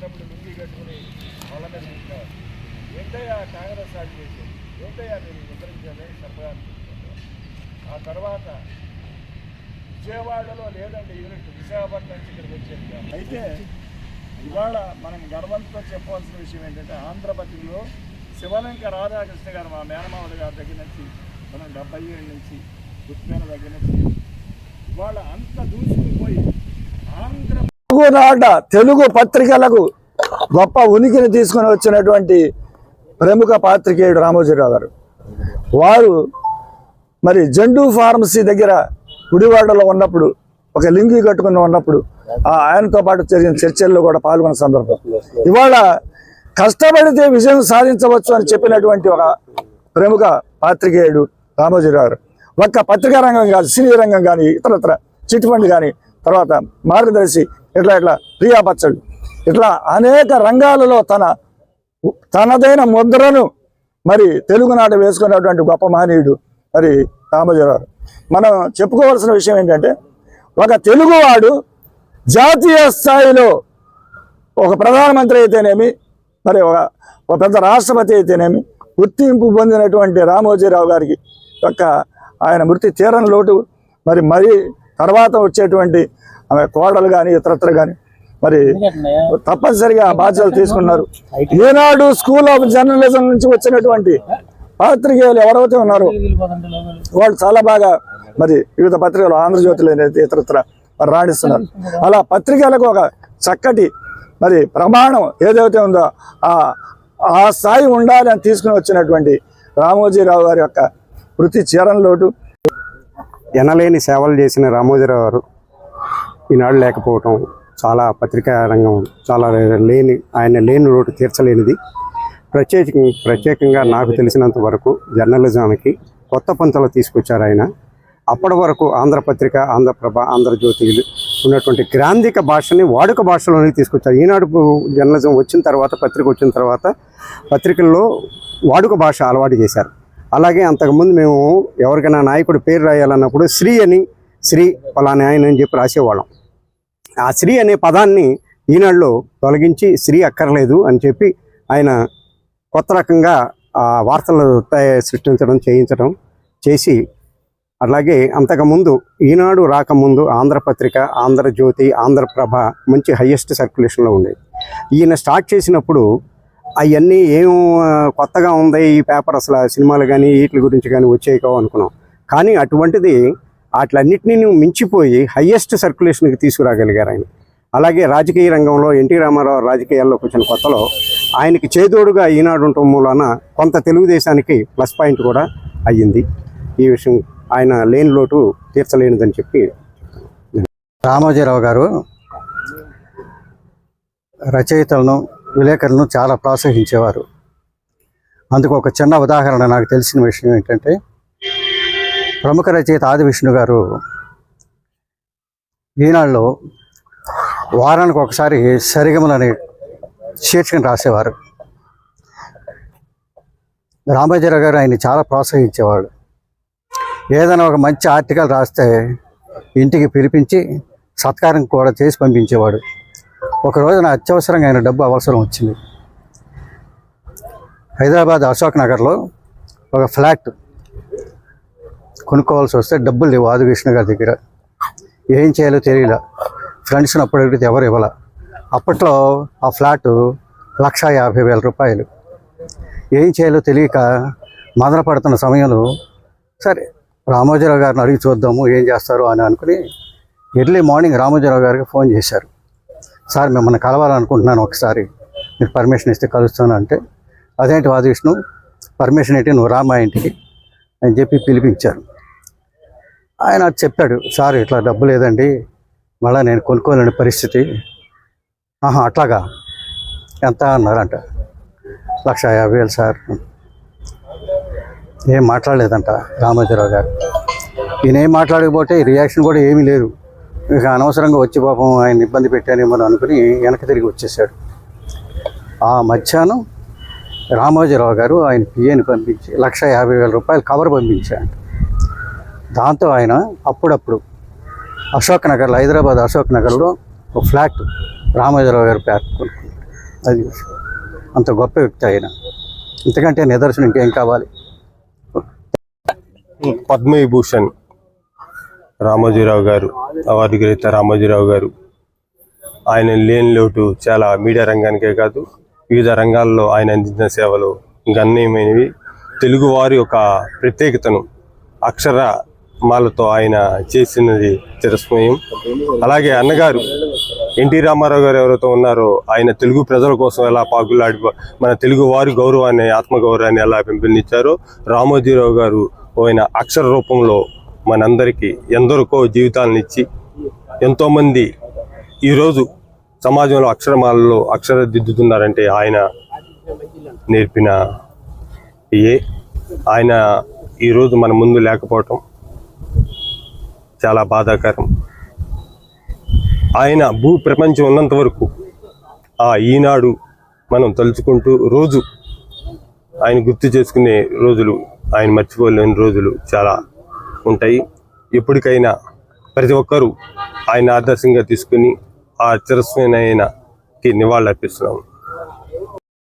వచ్చినప్పుడు లుంగి కట్టుకుని వాళ్ళ మీద నిలిచేవారు ఏంటయ్యా కాంగ్రెస్ వాళ్ళు చేసేది? ఏంటయ్యా మీరు ఉద్ధరించేది చెప్పగా ఆ తర్వాత విజయవాడలో లేదండి యూనిట్ విశాఖపట్నం నుంచి ఇక్కడికి వచ్చేది అయితే ఇవాళ మనం గర్వంతో చెప్పవలసిన విషయం ఏంటంటే ఆంధ్రపతిలో శివలంక రాధాకృష్ణ గారు మా మేనమావుడు గారి దగ్గర నుంచి మనం డెబ్బై ఏళ్ళ నుంచి పుట్టిన దగ్గర నుంచి ఇవాళ అంత దూసుకుపోయి ఆంధ్ర తెలుగునాట తెలుగు పత్రికలకు గొప్ప ఉనికిని తీసుకొని వచ్చినటువంటి ప్రముఖ పాత్రికేయుడు రామోజీరావు గారు. వారు మరి జండు ఫార్మసీ దగ్గర గుడివాడలో ఉన్నప్పుడు ఒక లింగి కట్టుకుని ఉన్నప్పుడు ఆ ఆయనతో పాటు జరిగిన చర్చల్లో కూడా పాల్గొన్న సందర్భం. ఇవాళ కష్టపడితే విజయం సాధించవచ్చు అని చెప్పినటువంటి ఒక ప్రముఖ పాత్రికేయుడు రామోజీరావు గారు. ఒక్క పత్రికా రంగం కాదు సినీ రంగం కానీ ఇతరత్ర చిట్ ఫండ్ కానీ తర్వాత మార్గదర్శి ఇట్లా ఇట్లా ప్రియా పచ్చళ్ళు ఇట్లా అనేక రంగాలలో తన తనదైన ముద్రను మరి తెలుగునాట వేసుకున్నటువంటి గొప్ప మహనీయుడు మరి రామజరావు మనం చెప్పుకోవాల్సిన విషయం ఏంటంటే ఒక తెలుగువాడు జాతీయ స్థాయిలో ఒక ప్రధానమంత్రి అయితేనేమి మరి ఒక ఒక పెద్ద రాష్ట్రపతి అయితేనేమి గుర్తింపు పొందినటువంటి రామోజీరావు గారికి యొక్క ఆయన మృతి తీరని లోటు మరి మరి తర్వాత వచ్చేటువంటి ఆమె కోడలు కానీ ఇతరత్ర కానీ మరి తప్పనిసరిగా ఆ బాధ్యతలు తీసుకున్నారు. ఈనాడు స్కూల్ ఆఫ్ జర్నలిజం నుంచి వచ్చినటువంటి పాత్రికేయులు ఎవరైతే ఉన్నారో వాళ్ళు చాలా బాగా మరి వివిధ పత్రికలు ఆంధ్రజ్యోతిలో అయితే ఇతరత్ర రాణిస్తున్నారు. అలా పత్రికలకు ఒక చక్కటి మరి ప్రమాణం ఏదైతే ఉందో ఆ ఆ స్థాయి ఉండాలి అని తీసుకుని వచ్చినటువంటి రామోజీరావు గారి యొక్క వృత్తి చీరన్ లోటు ఎనలేని సేవలు చేసిన రామోజీరావు గారు ఈనాడు లేకపోవటం చాలా పత్రికా రంగం చాలా లేని ఆయన లేని రోడ్డు తీర్చలేనిది. ప్రత్యేక ప్రత్యేకంగా నాకు తెలిసినంత వరకు జర్నలిజానికి కొత్త పంతలు తీసుకొచ్చారు ఆయన. అప్పటి వరకు ఆంధ్రపత్రిక ఆంధ్రప్రభ ఆంధ్రజ్యోతిలు ఉన్నటువంటి గ్రాంధిక భాషని వాడుక భాషలోనే తీసుకొచ్చారు. ఈనాడు జర్నలిజం వచ్చిన తర్వాత పత్రిక వచ్చిన తర్వాత పత్రికల్లో వాడుక భాష అలవాటు చేశారు. అలాగే అంతకుముందు మేము ఎవరికైనా నాయకుడు పేరు రాయాలన్నప్పుడు శ్రీ అని శ్రీ ఫలాని ఆయన అని చెప్పి రాసేవాళ్ళం. ఆ స్త్రీ అనే పదాన్ని ఈనాడులో తొలగించి స్త్రీ అక్కర్లేదు అని చెప్పి ఆయన కొత్త రకంగా ఆ వార్తలు తయ- సృష్టించడం చేయించడం చేసి అలాగే అంతకుముందు ఈనాడు రాకముందు ఆంధ్రపత్రిక ఆంధ్రజ్యోతి ఆంధ్రప్రభ మంచి హయ్యెస్ట్ సర్క్యులేషన్లో ఉండేది. ఈయన స్టార్ట్ చేసినప్పుడు అవన్నీ ఏం కొత్తగా ఉంది ఈ పేపర్ అసలు సినిమాలు కానీ వీటి గురించి కానీ వచ్చేయకో అనుకున్నాం. కానీ అటువంటిది వాటిలన్నింటినీ మించిపోయి హయ్యెస్ట్ సర్క్యులేషన్కి తీసుకురాగలిగారు ఆయన. అలాగే రాజకీయ రంగంలో ఎన్టీ రామారావు రాజకీయాల్లోకి వచ్చిన కొత్తలో ఆయనకి చేదోడుగా ఈనాడు ఉండటం మూలాన కొంత తెలుగుదేశానికి ప్లస్ పాయింట్ కూడా అయ్యింది. ఈ విషయం ఆయన లేని లోటు తీర్చలేనిదని చెప్పి రామోజీరావు గారు రచయితలను విలేకరులను చాలా ప్రోత్సహించేవారు. అందుకు ఒక చిన్న ఉదాహరణ నాకు తెలిసిన విషయం ఏంటంటే ప్రముఖ రచయిత ఆది విష్ణు గారు ఈనాడులో వారానికి ఒకసారి సరిగమలని శీర్షికను రాసేవారు. రామోజీరావు గారు ఆయన్ని చాలా ప్రోత్సహించేవాడు ఏదైనా ఒక మంచి ఆర్టికల్ రాస్తే ఇంటికి పిలిపించి సత్కారం కూడా చేసి పంపించేవాడు. ఒక రోజున అత్యవసరంగా ఆయన డబ్బు అవసరం వచ్చింది. హైదరాబాద్ అశోక్ నగర్లో ఒక ఫ్లాట్ కొనుక్కోవాల్సి వస్తే డబ్బులు లేవు ఆదికృష్ణ గారి దగ్గర. ఏం చేయాలో తెలియలే. ఫ్రెండ్స్ని అప్పుడు అడిగితే ఎవరు ఇవ్వాల? అప్పట్లో ఆ ఫ్లాట్ లక్ష యాభై వేల రూపాయలు. ఏం చేయాలో తెలియక మదన పడుతున్న సమయంలో సరే రామోజీరావు గారిని అడిగి చూద్దాము ఏం చేస్తారు అని అనుకుని ఎర్లీ మార్నింగ్ రామోజీరావు గారికి ఫోన్ చేశారు. సార్ మిమ్మల్ని కలవాలనుకుంటున్నాను ఒకసారి. మీరు పర్మిషన్ ఇస్తే కలుస్తాను అంటే అదేంటి వాది విష్ణు? పర్మిషన్ ఏంటి? నువ్వు రామా ఇంటికి అని చెప్పి పిలిపించారు. ఆయన చెప్పాడు సార్ ఇట్లా డబ్బు లేదండి మళ్ళీ నేను కొనుక్కోలేని పరిస్థితి. ఆహా అట్లాగా? ఎంత? అన్నారంట. లక్ష యాభై వేలు సార్. ఏం మాట్లాడలేదంట రామోజీరావు గారు. ఈయన ఏం మాట్లాడకపోతే రియాక్షన్ కూడా ఏమీ లేదు. ఇక అనవసరంగా వచ్చి పాపం ఆయన ఇబ్బంది పెట్టానేమో అనుకుని వెనక్కి తిరిగి వచ్చేసాడు ఆ మధ్యాహ్నం రామోజీరావు గారు ఆయన పిఏని పంపించి లక్ష యాభై వేల రూపాయలు కవర్ పంపించాడు దాంతో ఆయన అప్పుడప్పుడు అశోక్ నగర్లో హైదరాబాద్ అశోక్ నగర్లో ఒక ఫ్లాట్ రామోజీరావు గారు పేరు కొనుక్కున్నాడు. అది అంత గొప్ప వ్యక్తి ఆయన. ఇంతకంటే నిదర్శనం ఇంకేం కావాలి? పద్మవిభూషణ్ రామోజీరావు గారు అవార్డు గ్రహీత రామోజీరావు గారు. ఆయన లేని లోటు చాలా మీడియా రంగానికే కాదు వివిధ రంగాల్లో ఆయన అందించిన సేవలు గణనీయమైనవి తెలుగువారి యొక్క ప్రత్యేకతను అక్షర మాలతో ఆయన చేసినది చిరస్మయం. అలాగే అన్నగారు ఎన్టీ రామారావు గారు ఎవరైతే ఉన్నారో ఆయన తెలుగు ప్రజల కోసం ఎలా పాకులాడి మన తెలుగు వారి గౌరవాన్ని ఆత్మగౌరవాన్ని ఎలా పెంపొందించారో రామోజీరావు గారు ఆయన అక్షర రూపంలో మనందరికీ ఎందరికో జీవితాలను ఇచ్చి ఎంతోమంది ఈరోజు సమాజంలో అక్షరమాలలో అక్షర దిద్దుతున్నారంటే ఆయన నేర్పిన ఏ. ఆయన ఈరోజు మన ముందు లేకపోవటం చాలా బాధాకరం. ఆయన భూ ప్రపంచం ఉన్నంత వరకు ఆ ఈనాడు మనం తలుచుకుంటూ రోజు ఆయన గుర్తు చేసుకునే రోజులు ఆయన మర్చిపోలేని రోజులు చాలా ఉంటాయి. ఎప్పటికైనా ప్రతి ఒక్కరూ ఆయన ఆదర్శంగా తీసుకుని ఆ చిరస్వైన ఆయనకి నివాళులర్పిస్తున్నాము